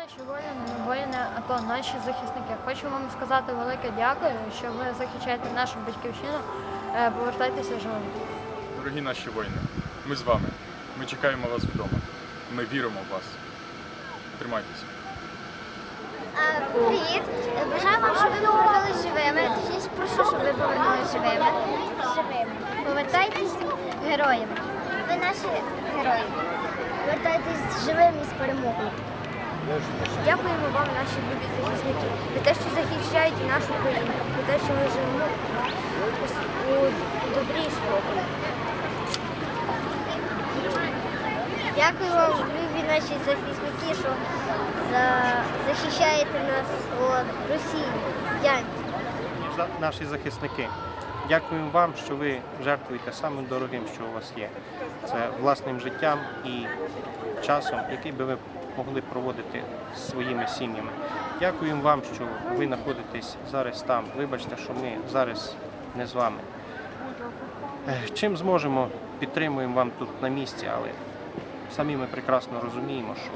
наші воїни, воїни АТО, наші захисники. Хочу вам сказати велике дякую, що ви захищаєте нашу батьківщину. Е, Повертайтеся живими. Дорогі наші воїни, ми з вами. Ми чекаємо вас вдома. Ми віримо в вас. Тримайтеся. Привіт! Бажаю вам, щоб ви повернулися живими. Точніше, прошу, щоб ви повернулися живими. Живими. Повертайтесь героями. Ви наші герої. Повертайтесь живими з перемогою. Дякуємо вам, наші любі захисники, за те, що захищаєте нашу країну, за те, що ми живемо у добрі і спокій. Дякую вам, любі наші захисники, що за- захищаєте нас від Росії, за- наші захисники. Дякуємо вам, що ви жертвуєте самим дорогим, що у вас є. Це власним життям і часом, який би ви могли проводити з своїми сім'ями. Дякуємо вам, що ви знаходитесь зараз там. Вибачте, що ми зараз не з вами. Е, Чим зможемо, підтримуємо вам тут на місці, але самі ми прекрасно розуміємо, що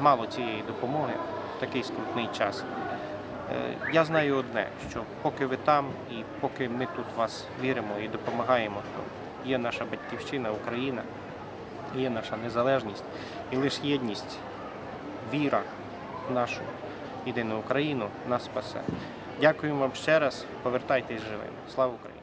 мало цієї допомоги в такий скрутний час. Е, Я знаю одне, що поки ви там і поки ми тут вас віримо і допомагаємо, то є наша батьківщина, Україна, є наша незалежність і лише єдність, віра в нашу єдину Україну нас спасе. Дякуємо вам ще раз. Повертайтесь живими. Слава Україні!